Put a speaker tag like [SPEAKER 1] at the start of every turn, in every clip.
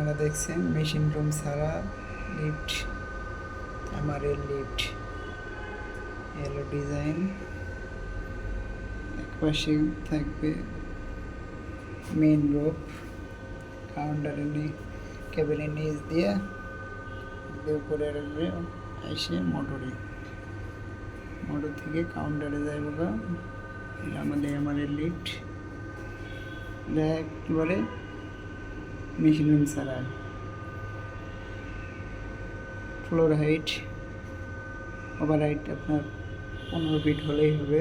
[SPEAKER 1] আপনারা দেখছেন machine room ছাড়া লিফট এমআরএল লিফট। এলো ডিজাইন। একপাশে থাকবে মেন রোপ কাউন্টারের কেবিনের নিচ দিয়ে উপরে রাখবে এসে মোটরে। মোটর থেকে কাউন্টারে যাইব এটা আমাদের এমআরএল লিফট। এটা একেবারে মেশিন রুম ছাড়া ফ্লোর হাইট ওভার হাইট আপনার পনেরো ফিট হলেই হবে।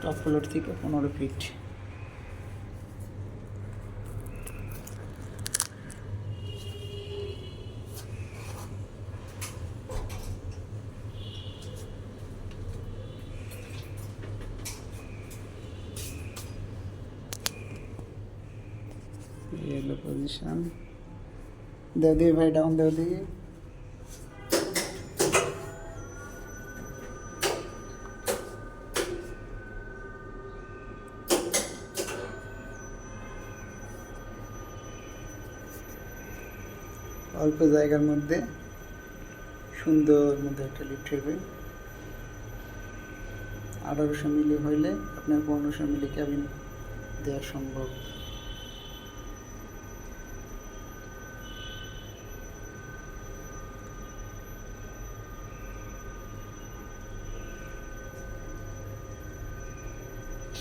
[SPEAKER 1] টপ ফ্লোর থেকে পনেরো ফিট হলো পজিশান দেও দিয়ে ভাই ডাউন দেও অল্প জায়গার মধ্যে সুন্দর মধ্যে একটা লিফট হবে। আঠারোশো মিলি হইলে আপনার পনেরোশো মিলি ক্যাবিন দেওয়া সম্ভব।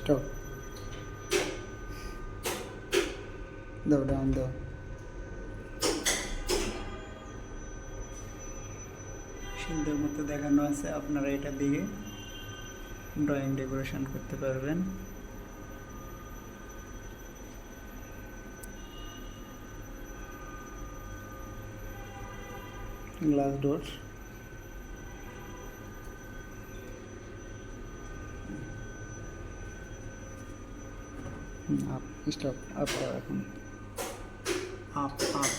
[SPEAKER 1] স্টপ দাও ডাউন দাও সুন্দর মতো দেখানো আছে, আপনারা এটা দিয়ে ড্রয়িং ডেকোরেশন করতে পারবেন। Glass door up stop up দাও এখন। Up up.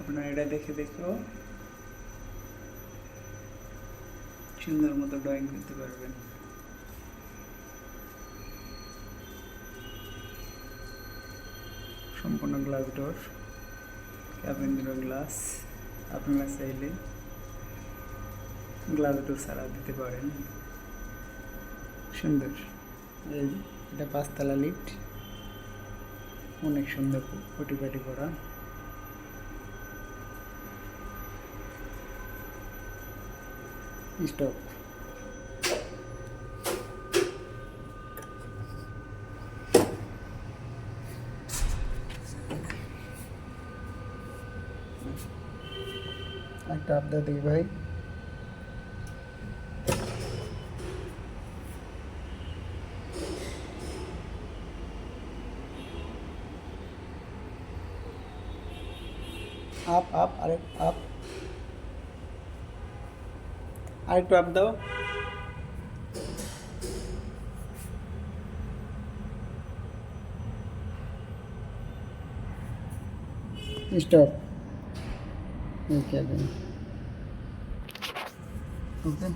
[SPEAKER 1] আপনারা এটা দেখে দেখেও সুন্দর মতো ড্রয়িং করতে পারবেন। সম্পূর্ণ গ্লাস ডোর ক্যাবিন গ্লাস আপনারা চাইলে গ্লাস ডোর দিতে পারেন। সুন্দর। এই এটা পাঁচতলা লিফট অনেক সুন্দর পটিপাটি করা। স্টপ একটা আপডেট দিই ভাই। আপ আপ আরেক আপ আরেকটু আপ দাও স্টপ ওকে ওকে